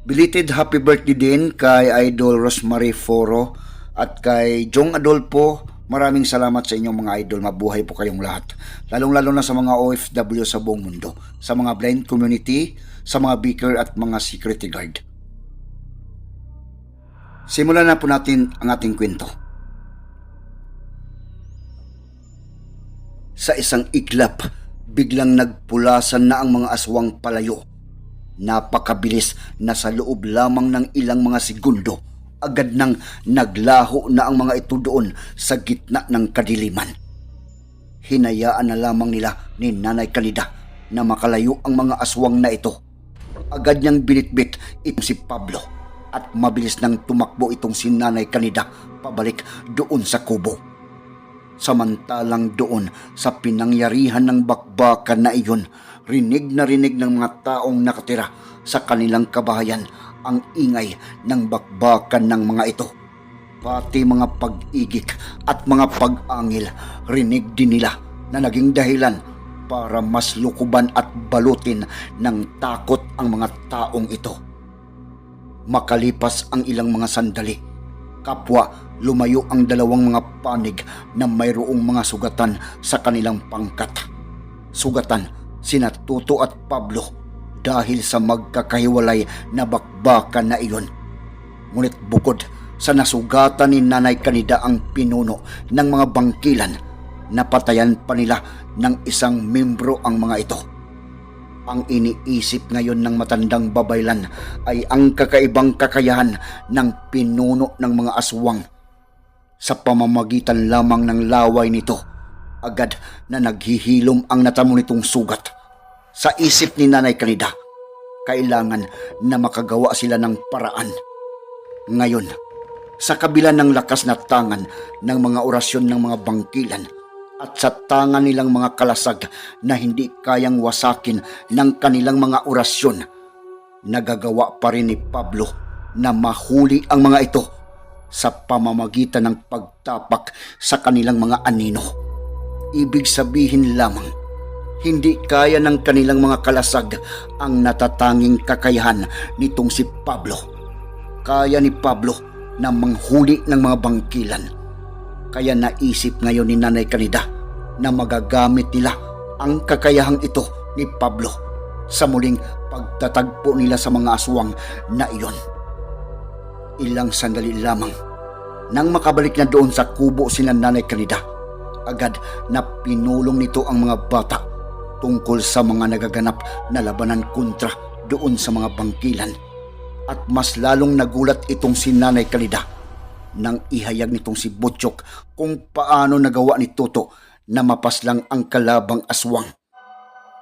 Belated happy birthday din kay Idol Rosemary Foro at kay Jong Adolfo. Maraming salamat sa inyong mga idol. Mabuhay po kayong lahat. Lalong-lalo na sa mga OFW sa buong mundo. Sa mga blind community, sa mga beaker at mga security guard. Simulan na po natin ang ating kwento. Sa isang iglap, biglang nagpulasan na ang mga aswang palayo Napakabilis na sa loob lamang ng ilang mga segundo, agad nang naglaho na ang mga ito doon sa gitna ng kadiliman. Hinayaan na lamang nila ni Nanay Kanida na makalayo ang mga aswang na ito. Agad niyang binitbit itong si Pablo at mabilis nang tumakbo itong si Nanay Kanida pabalik doon sa kubo. Samantalang doon sa pinangyarihan ng bakbakan na iyon, rinig na rinig ng mga taong nakatira sa kanilang kabahayan ang ingay ng bakbakan ng mga ito. Pati mga pag-igik at mga pag-angil, rinig din nila na naging dahilan para mas lukuban at balutin ng takot ang mga taong ito. Makalipas ang ilang mga sandali, kapwa lumayo ang dalawang mga panig na mayroong mga sugatan sa kanilang pangkat. Sugatan sina Tuto at Pablo dahil sa magkakahiwalay na bakbakan na iyon. Ngunit bukod sa nasugatan ni Nanay Kanida ang pinuno ng mga bangkilan, napatayan pa nila ng isang membro ang mga ito. Ang iniisip ngayon ng matandang babaylan ay ang kakaibang kakayahan ng pinuno ng mga aswang. Sa pamamagitan lamang ng laway nito, agad na naghihilom ang natamo nitong sugat. Sa isip ni Nanay Kanida, kailangan na makagawa sila ng paraan. Ngayon, sa kabila ng lakas na tangan ng mga orasyon ng mga bangkilan at sa tangan nilang mga kalasag na hindi kayang wasakin ng kanilang mga orasyon, nagagawa pa rin ni Pablo na mahuli ang mga ito sa pamamagitan ng pagtapak sa kanilang mga anino. Ibig sabihin lamang, hindi kaya ng kanilang mga kalasag ang natatanging kakayahan nitong si Pablo. Kaya ni Pablo na manghuli ng mga bangkilan. Kaya naisip ngayon ni Nanay Kanida na magagamit nila ang kakayahang ito ni Pablo sa muling pagtatagpo nila sa mga aswang na iyon. Ilang sandali lamang nang makabalik na doon sa kubo si Nanay Kanida, agad na pinulong nito ang mga bata tungkol sa mga nagaganap na labanan kontra doon sa mga bangkilan. At mas lalong nagulat itong si Nanay Kalida nang ihayag nitong si Butchok kung paano nagawa ni Toto na mapaslang ang kalabang aswang.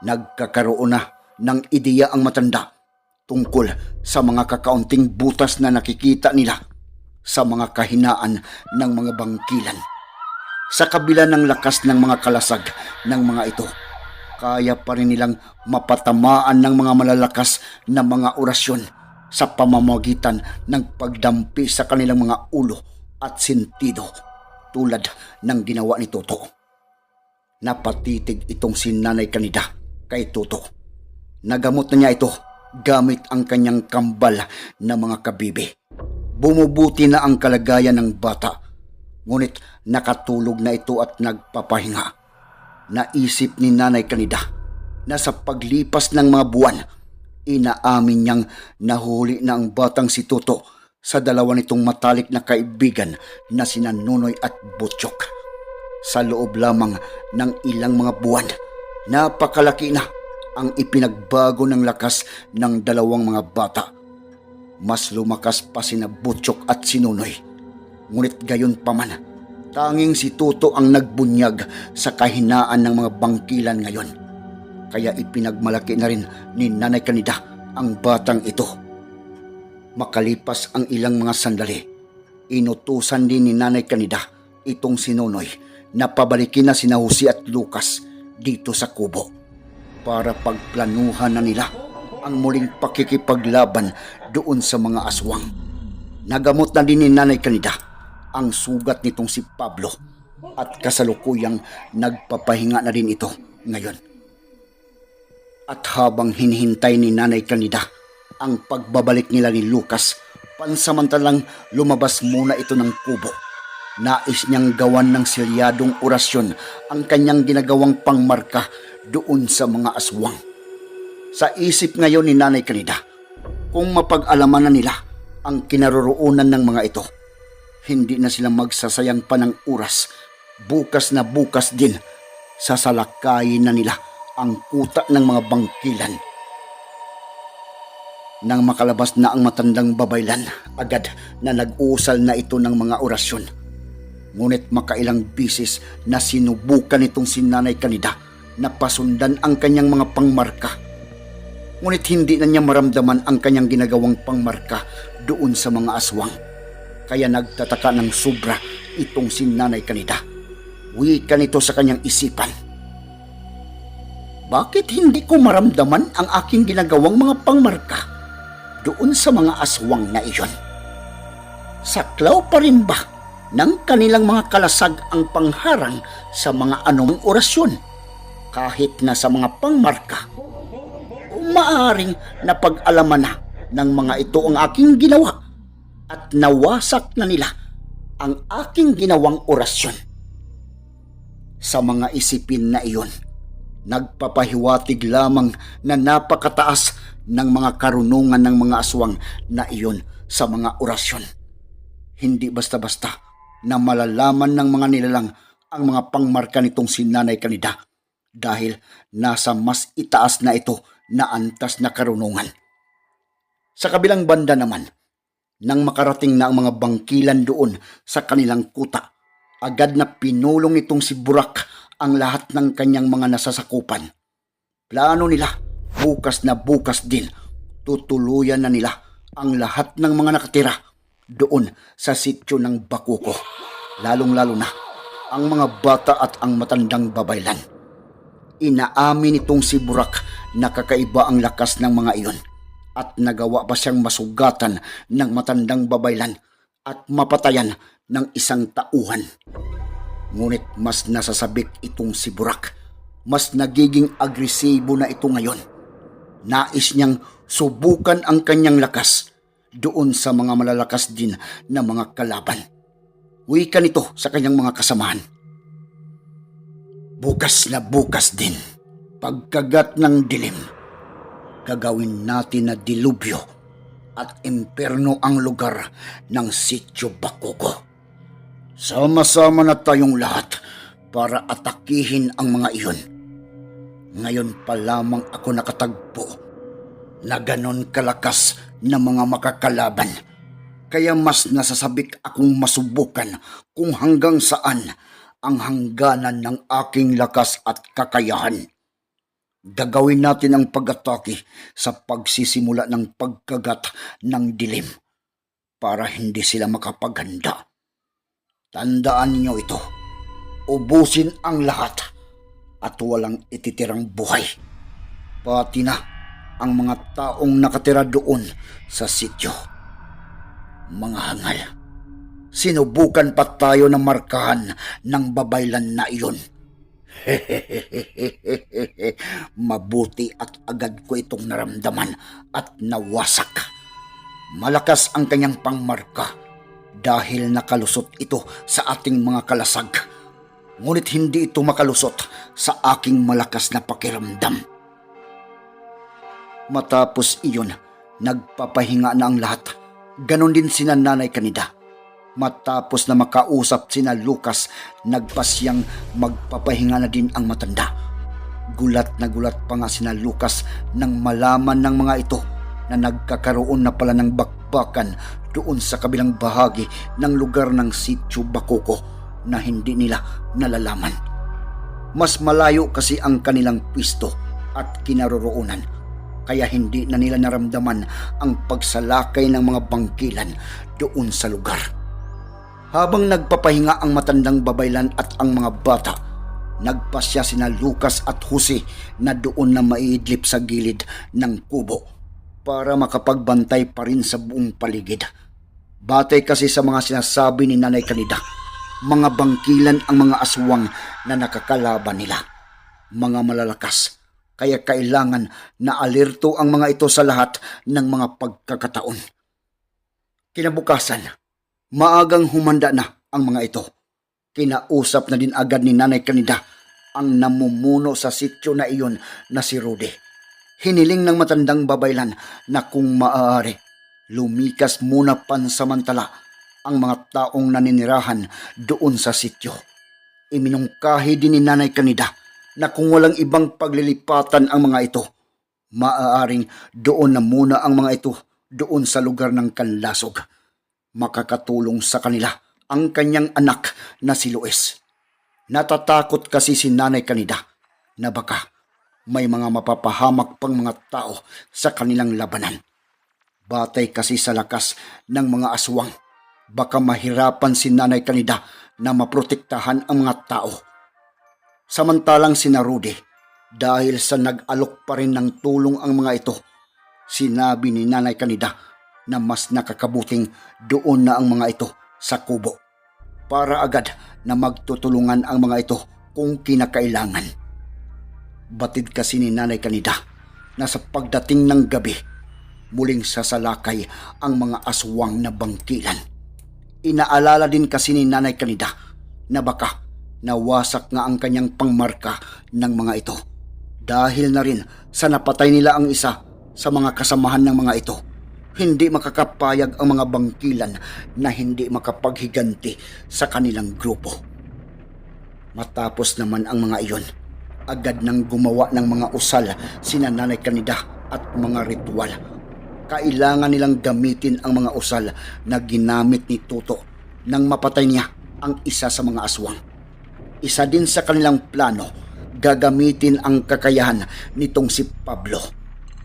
Nagkakaroon na ng ideya ang matanda tungkol sa mga kakaunting butas na nakikita nila sa mga kahinaan ng mga bangkilan. Sa kabila ng lakas ng mga kalasag ng mga ito, kaya pa rin nilang mapatamaan ng mga malalakas na mga orasyon sa pamamagitan ng pagdampi sa kanilang mga ulo at sentido tulad ng ginawa ni Toto. Napatitig itong si Nanay Kanida kay Toto. Nagamot na niya ito gamit ang kanyang kambal na mga kabibi. Bumubuti na ang kalagayan ng bata, ngunit nakatulog na ito at nagpapahinga. Naisip ni Nanay Kanida na sa paglipas ng mga buwan, inaamin niyang nahuli na ang batang si Toto sa dalawa nitong matalik na kaibigan na sina Nunoy at Butchok. Sa loob lamang ng ilang mga buwan, napakalaki na ang ipinagbago ng lakas ng dalawang mga bata. Mas lumakas pa sina Butchok at Sinunoy. Ngunit gayon pa man, tanging si Tuto ang nagbunyag sa kahinaan ng mga bangkilan ngayon. Kaya ipinagmalaki na rin ni Nanay Kanida ang batang ito. Makalipas ang ilang mga sandali, inutusan din ni Nanay Kanida itong sinunoy na pabalikin na sina Jose at Lucas dito sa kubo para pagplanuhan na nila ang muling pakikipaglaban doon sa mga aswang. Nagamot na din ni Nanay Kanida ang sugat nitong si Pablo at kasalukuyang nagpapahinga na din ito ngayon. At habang hinihintay ni Nanay Kanida ang pagbabalik nila ni Lucas, pansamantalang lumabas muna ito ng kubo. Nais niyang gawan ng silyadong orasyon ang kanyang ginagawang pangmarka doon sa mga aswang. Sa isip ngayon ni Nanay Kanida, kung mapag-alaman na nila ang kinaroroonan ng mga ito, hindi na sila magsasayang pa ng oras. Bukas na bukas din, sasalakayin na nila ang kuta ng mga bangkilan. Nang makalabas na ang matandang babaylan, agad na nag-uusal na ito ng mga orasyon. Ngunit makailang bisis na sinubukan itong si Nanay Kanida na pasundan ang kanyang mga pangmarka. Ngunit hindi na niya maramdaman ang kanyang ginagawang pangmarka doon sa mga aswang. Kaya nagtataka ng sobra itong si Nanay Kanida. Wika nito sa kanyang isipan. Bakit hindi ko maramdaman ang aking ginagawang mga pangmarka doon sa mga aswang na iyon? Saklaw pa rin ba ng kanilang mga kalasag ang pangharang sa mga anumang orasyon kahit na sa mga pangmarka? Maaring napag-alaman na ng mga ito ang aking ginawa at nawasak na nila ang aking ginawang orasyon. Sa mga isipin na iyon, nagpapahiwatig lamang na napakataas ng mga karunungan ng mga aswang na iyon sa mga orasyon. Hindi basta-basta na malalaman ng mga nilalang ang mga pangmarka nitong si Nanay Kanida dahil nasa mas itaas na ito na antas na karunungan. Sa kabilang banda naman, nang makarating na ang mga bangkilan doon sa kanilang kuta, agad na pinulong itong si Burak ang lahat ng kanyang mga nasasakupan. Plano nila, bukas na bukas din, tutuluyan na nila ang lahat ng mga nakatira doon sa sityo ng Bakuko. Lalong-lalo na ang mga bata at ang matandang babaylan. Inaamin itong si Burak na kakaiba ang lakas ng mga iyon at nagawa pa siyang masugatan ng matandang babaylan at mapatayan ng isang tauhan. Ngunit mas nasasabik itong si Burak. Mas nagiging agresibo na ito ngayon. Nais niyang subukan ang kanyang lakas doon sa mga malalakas din na mga kalaban. Wika nito sa kanyang mga kasamahan. Bukas na bukas din, pagkagat ng dilim, gagawin natin na dilubyo at imperno ang lugar ng sityo Bakugo. Sama-sama na tayong lahat para atakihin ang mga iyon. Ngayon pa lamang ako nakatagpo na ganon kalakas na mga makakalaban. Kaya mas nasasabik akong masubukan kung hanggang saan ang hangganan ng aking lakas at kakayahan. Gagawin natin ang pag-atake sa pagsisimula ng pagkagat ng dilim para hindi sila makapaghanda. Tandaan ninyo ito. Ubusin ang lahat at walang ititirang buhay. Pati na ang mga taong nakatira doon sa sityo. Mga hangal, sinubukan pa tayo ng markahan ng babaylan na iyon. Mabuti at agad ko itong naramdaman at nawasak. Malakas ang kanyang pangmarka dahil nakalusot ito sa ating mga kalasag. Ngunit hindi ito makalusot sa aking malakas na pakiramdam. Matapos iyon, nagpapahinga na ang lahat. Ganon din sina nanay kanida. Matapos na makausap sina Lucas, nagpasyang magpapahinga na din ang matanda. Gulat na gulat pa nga sina Lucas nang malaman ng mga ito na nagkakaroon na pala ng bakbakan doon sa kabilang bahagi ng lugar ng sityo Bakoko na hindi nila nalalaman. Mas malayo kasi ang kanilang pwisto at kinaroroonan kaya hindi na nila naramdaman ang pagsalakay ng mga bangkilan doon sa lugar. Habang nagpapahinga ang matandang babaylan at ang mga bata, nagpasya sina Lucas at Jose na doon na maiidlip sa gilid ng kubo para makapagbantay pa rin sa buong paligid. Batay kasi sa mga sinasabi ni Nanay Kanida, mga bangkilan ang mga aswang na nakakalaban nila. Mga malalakas, kaya kailangan na alerto ang mga ito sa lahat ng mga pagkakataon. Kinabukasan, maagang humanda na ang mga ito. Kinausap na din agad ni Nanay Kanida ang namumuno sa sityo na iyon na si Rudy. Hiniling ng matandang babaylan na kung maaari, lumikas muna pansamantala ang mga taong naninirahan doon sa sityo. Iminungkahi din ni Nanay Kanida na kung walang ibang paglilipatan ang mga ito, maaaring doon na muna ang mga ito doon sa lugar ng kanlasog. Makakatulong sa kanila ang kanyang anak na si Luis. Natatakot kasi si Nanay Kanida na baka may mga mapapahamak pang mga tao sa kanilang labanan. Batay kasi sa lakas ng mga aswang, baka mahirapan si Nanay Kanida na maprotektahan ang mga tao. Samantalang si Rudy, dahil sa nag-alok pa rin ng tulong ang mga ito, sinabi ni Nanay Kanida na mas nakakabuting doon na ang mga ito sa kubo para agad na magtutulungan ang mga ito kung kinakailangan. Batid kasi ni Nanay Kanida na sa pagdating ng gabi, muling sasalakay ang mga aswang na bangkilan. Inaalala din kasi ni Nanay Kanida na baka nawasak nga ang kanyang pangmarka ng mga ito dahil na rin sa napatay nila ang isa sa mga kasamahan ng mga ito. Hindi makakapayag ang mga bangkilan na hindi makapaghiganti sa kanilang grupo. Matapos naman ang mga iyon, agad nang gumawa ng mga usal sina Nanay Kanida at mga ritual. Kailangan nilang gamitin ang mga usal na ginamit ni Tuto nang mapatay niya ang isa sa mga aswang. Isa din sa kanilang plano, gagamitin ang kakayahan nitong si Pablo.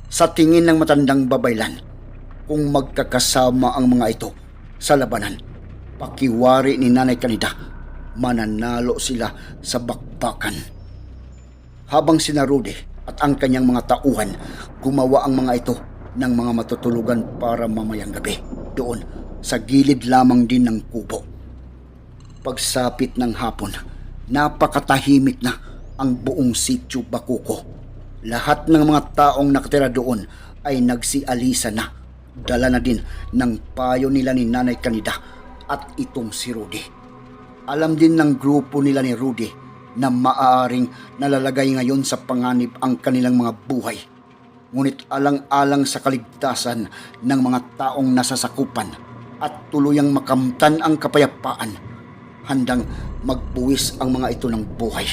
Sa tingin ng matandang babaylan, kung magkakasama ang mga ito sa labanan, pakiwari ni Nanay Kanida, mananalo sila sa bakbakan. Habang sina Rudy at ang kanyang mga tauhan, gumawa ang mga ito ng mga matutulugan para mamayang gabi doon sa gilid lamang din ng kubo. Pagsapit ng hapon, napakatahimik na ang buong sityo Bakuko. Lahat ng mga taong nakatira doon ay nagsialisa na. Dala na din ng payo nila ni Nanay Kanida at itong si Rudy. Alam din ng grupo nila ni Rudy na maaaring nalalagay ngayon sa panganib ang kanilang mga buhay. Ngunit alang-alang sa kaligtasan ng mga taong nasasakupan at tuluyang makamtan ang kapayapaan, handang magbuwis ang mga ito ng buhay.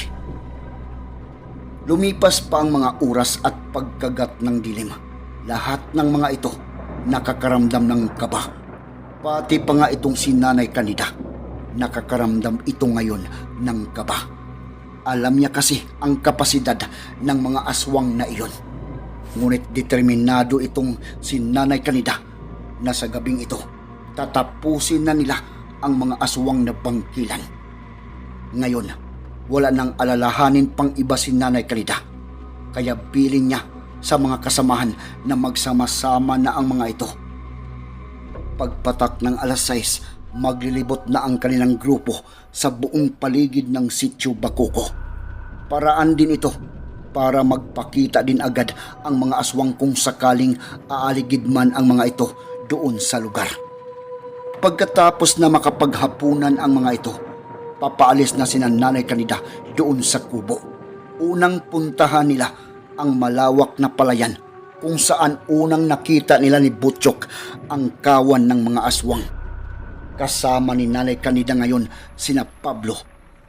Lumipas pa ang mga oras at pagkagat ng dilim. Lahat ng mga ito nakakaramdam ng kaba. Pati pa nga itong si Nanay Kanida, nakakaramdam ito ngayon ng kaba. Alam niya kasi ang kapasidad ng mga aswang na iyon. Ngunit determinado itong si Nanay Kanida na sa gabing ito, tatapusin na nila ang mga aswang na bangkilan. Ngayon, wala nang alalahanin pang iba si Nanay Kanida. Kaya piling niya sa mga kasamahan na magsama-sama na ang mga ito. Pagpatak ng alas 6, maglilibot na ang kanilang grupo sa buong paligid ng sityo Bakuko. Paraan din ito para magpakita din agad ang mga aswang kung sakaling aaligid man ang mga ito doon sa lugar. Pagkatapos na makapaghapunan ang mga ito, papaalis na sina Nanay Kanida doon sa kubo. Unang puntahan nila ang malawak na palayan kung saan unang nakita nila ni Butchok ang kawan ng mga aswang. Kasama ni Nanay Kanida ngayon sina Pablo,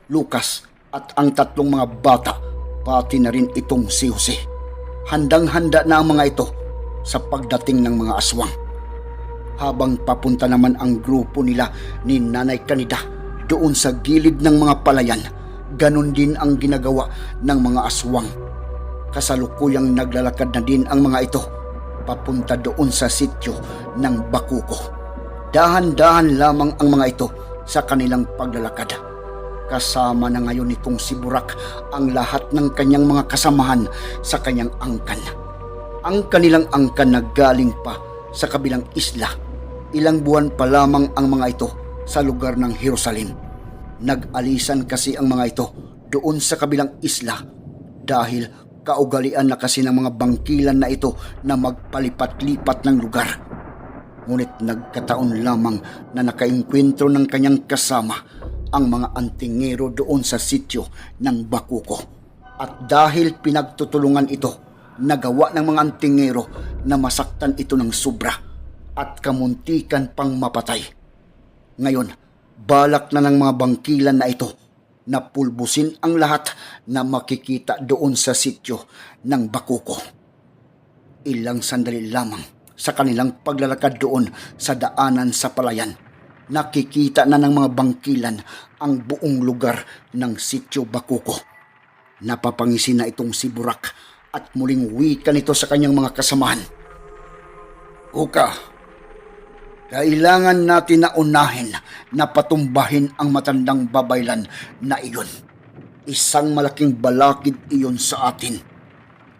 Lucas at ang tatlong mga bata pati na rin itong si Jose. Handang-handa na ang mga ito sa pagdating ng mga aswang habang papunta naman ang grupo nila ni Nanay Kanida doon sa gilid ng mga palayan. Ganon din ang ginagawa ng mga aswang. Kasalukuyang naglalakad na din ang mga ito papunta doon sa sityo ng Bakuko. Dahan-dahan lamang ang mga ito sa kanilang paglalakad. Kasama na ngayon nitong si Burak ang lahat ng kanyang mga kasamahan sa kanyang angkan. Ang kanilang angkan na galing pa sa kabilang isla. Ilang buwan pa lamang ang mga ito sa lugar ng Jerusalem. Nag-alisan kasi ang mga ito doon sa kabilang isla dahil kaugalian na kasi ng mga bangkilan na ito na magpalipat-lipat ng lugar. Ngunit nagkataon lamang na nakainkwentro ng kanyang kasama ang mga antingero doon sa sityo ng Bakuko. At dahil pinagtutulungan ito, nagawa ng mga antingero na masaktan ito ng sobra at kamuntikan pang mapatay. Ngayon, balak na ng mga bangkilan na ito na pulbusin ang lahat na makikita doon sa sityo ng Bakuko. Ilang sandali lamang sa kanilang paglalakad doon sa daanan sa palayan, nakikita na ng mga bangkilan ang buong lugar ng sityo Bakuko. Napapangisi na itong si Burak at muling wika nito sa kanyang mga kasamahan. Uka, kailangan natin na unahin na patumbahin ang matandang babaylan na iyon. Isang malaking balakid iyon sa atin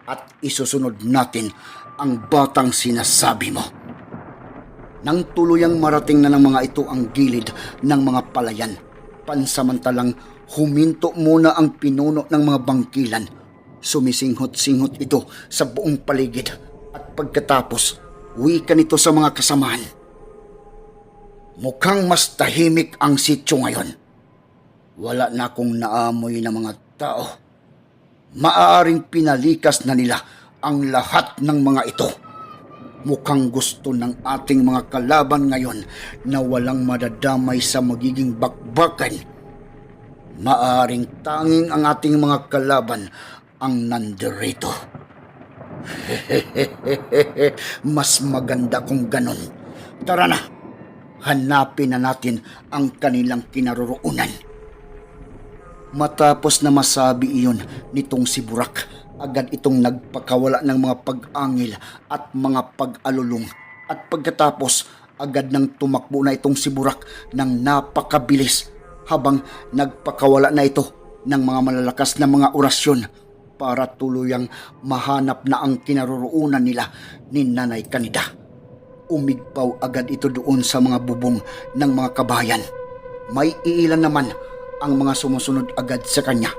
at isusunod natin ang batang sinasabi mo. Nang tuluyang marating na ng mga ito ang gilid ng mga palayan, pansamantalang huminto muna ang pinuno ng mga bangkilan. Sumisinghot-singhot ito sa buong paligid at pagkatapos, wika nito sa mga kasamahan. Mukhang mas tahimik ang sityo ngayon. Wala na akong naamoy ng mga tao. Maaaring pinalikas na nila ang lahat ng mga ito. Mukhang gusto ng ating mga kalaban ngayon na walang madadamay sa magiging bakbakan. Maaring tanging ang ating mga kalaban ang nandirito. Mas maganda kung ganon. Tara na, hanapin na natin ang kanilang kinaroroonan. Matapos na masabi iyon nitong si Burak, agad itong nagpakawala ng mga pag-angil at mga pag-alulong. At pagkatapos, agad nang tumakbo na itong si Burak ng napakabilis habang nagpakawala na ito ng mga malalakas na mga orasyon para tuluyang mahanap na ang kinaroroonan nila ni Nanay Kanida. Umigpaw agad ito doon sa mga bubong ng mga kabayan. May iilan naman ang mga sumusunod agad sa kanya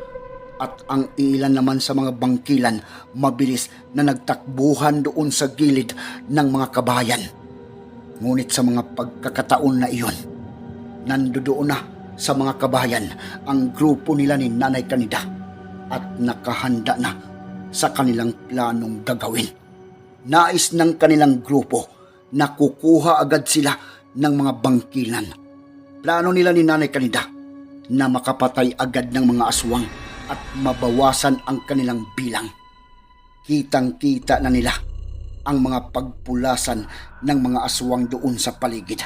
at ang ilan naman sa mga bangkilan mabilis na nagtakbuhan doon sa gilid ng mga kabayan. Ngunit sa mga pagkakataon na iyon, nandoon na sa mga kabayan ang grupo nila ni Nanay Kanida at nakahanda na sa kanilang planong gagawin. Nais ng kanilang grupo na kukuha agad sila ng mga bangkilan. Plano nila ni Nanay Kanida na makapatay agad ng mga aswang at mabawasan ang kanilang bilang. Kitang-kita na nila ang mga pagpulasan ng mga aswang doon sa paligid.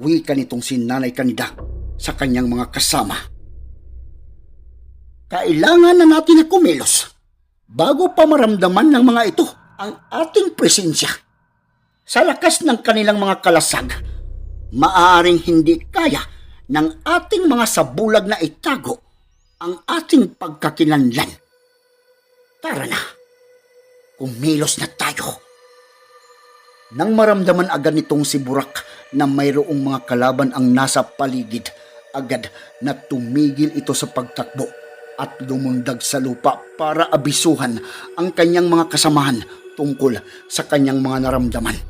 Wika nitong si Nanay Kanida sa kanyang mga kasama. Kailangan na natin na kumilos bago pa maramdaman ng mga ito ang ating presensya. Sa lakas ng kanilang mga kalasag, maaaring hindi kaya ng ating mga sabulag na itago ang ating pagkakinanlan. Tara na, kumilos na tayo. Nang maramdaman agad nitong si Burak na mayroong mga kalaban ang nasa paligid, agad na tumigil ito sa pagtakbo at lumundag sa lupa para abisuhan ang kanyang mga kasamahan tungkol sa kanyang mga naramdaman.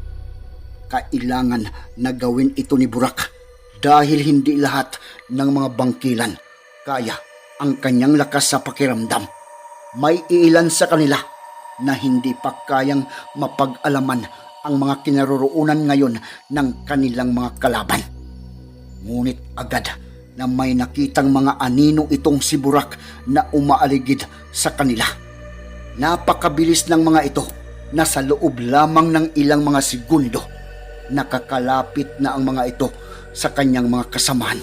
Kailangan na gawin ito ni Burak dahil hindi lahat ng mga bangkilan kaya ang kanyang lakas sa pakiramdam. May ilan sa kanila na hindi pa kayang mapag-alaman ang mga kinaroroonan ngayon ng kanilang mga kalaban. Ngunit agad na may nakitang mga anino itong si Burak na umaaligid sa kanila. Napakabilis ng mga ito na sa loob lamang ng ilang mga segundo nakakalapit na ang mga ito sa kanyang mga kasamahan.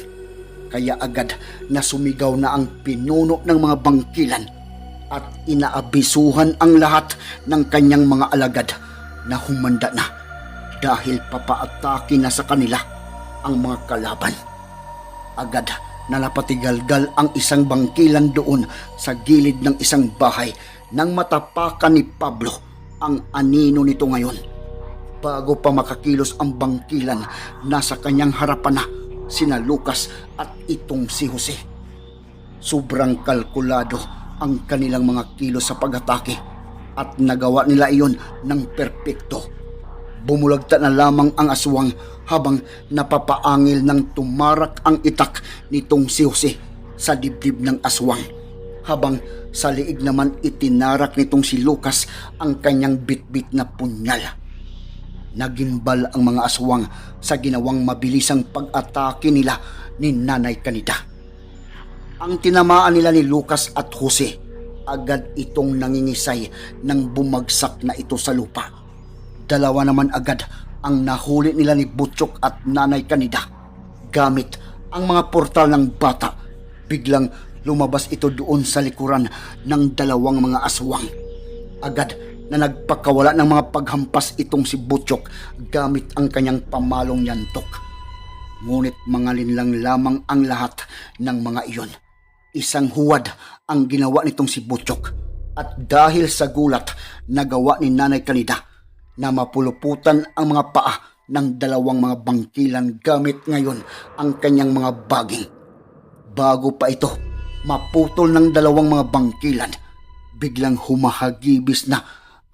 Kaya agad na sumigaw na ang pinuno ng mga bangkilan. at inaabisuhan ang lahat ng kanyang mga alagad na humanda na dahil papaatake na sa kanila ang mga kalaban. Agad na napatigalgal ang isang bangkilan doon sa gilid ng isang bahay nang matapakan ni Pablo ang anino nito ngayon. Bago pa makakilos ang bangkilan, nasa kanyang harapan na sina Lucas at itong si Jose. Sobrang kalkulado ang kanilang mga kilos sa pag-atake at nagawa nila iyon ng perpekto. Bumulagta na lamang ang aswang habang napapaangil ng tumarak ang itak nitong si Jose sa dibdib ng aswang. Habang sa liig naman itinarak nitong si Lucas ang kanyang bitbit na punyal. Nagimbal ang mga aswang sa ginawang mabilisang pag-atake nila ni Nanay Kanida. Ang tinamaan nila ni Lucas at Jose, agad itong nangingisay nang bumagsak na ito sa lupa. Dalawa naman agad ang nahuli nila ni Butchok at Nanay Kanida. Gamit ang mga portal ng bata, biglang lumabas ito doon sa likuran ng dalawang mga aswang. Agad na nagpakawala ng mga paghampas itong si Butchok gamit ang kanyang pamalong yantok. Ngunit mga linlang lamang ang lahat ng mga iyon. Isang huwad ang ginawa nitong si Butchok. At dahil sa gulat, nagawa ni Nanay Kanida na mapuluputan ang mga paa ng dalawang mga bangkilan gamit ngayon ang kanyang mga baging. Bago pa ito, maputol ng dalawang mga bangkilan, biglang humahagibis na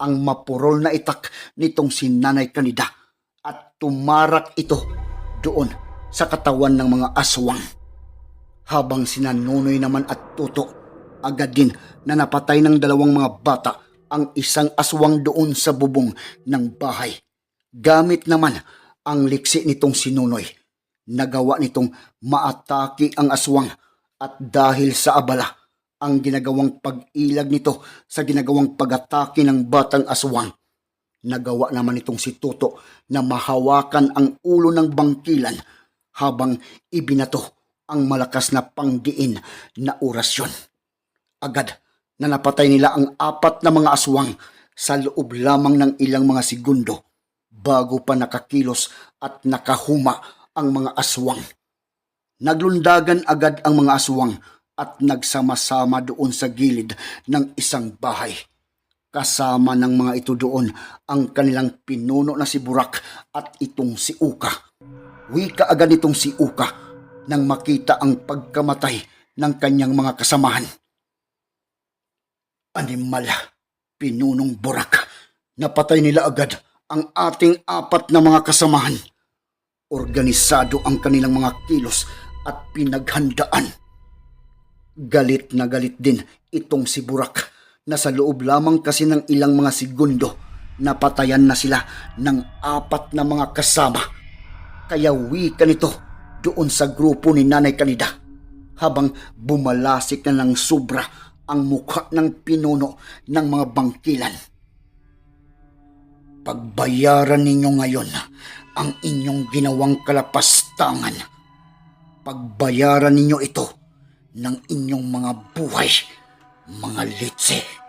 ang mapurol na itak nitong si Nanay Kanida at tumarak ito doon sa katawan ng mga aswang. Habang sina Nonoy naman at Tuto, agad din na napatay ng dalawang mga bata ang isang aswang doon sa bubong ng bahay. Gamit naman ang liksi nitong si Nonoy. Nagawa nitong maatake ang aswang at dahil sa abala, ang ginagawang pag-ilag nito sa ginagawang pag-atake ng batang aswang. Nagawa naman itong si Tuto na mahawakan ang ulo ng bangkilan habang ibinato ang malakas na pangdiin na orasyon. Agad na napatay nila ang apat na mga aswang sa loob lamang ng ilang mga segundo bago pa nakakilos at nakahuma ang mga aswang. Naglundagan agad ang mga aswang at nagsama-sama doon sa gilid ng isang bahay. Kasama ng mga ito doon ang kanilang pinuno na si Burak at itong si Uka. Wika agad nitong si Uka nang makita ang pagkamatay ng kanyang mga kasamahan. Animal, pinunong Burak, napatay nila agad ang ating apat na mga kasamahan. Organisado ang kanilang mga kilos at pinaghandaan. Galit na galit din itong si Burak na sa loob lamang kasi ng ilang mga segundo napatayan na sila ng apat na mga kasama. Kaya wika nito doon sa grupo ni Nanay Kanida habang bumalasik na ng sobra ang mukha ng pinuno ng mga bangkilan. Pagbayaran ninyo ngayon ang inyong ginawang kalapastangan. Pagbayaran ninyo ito ng inyong mga buhay, mga litse.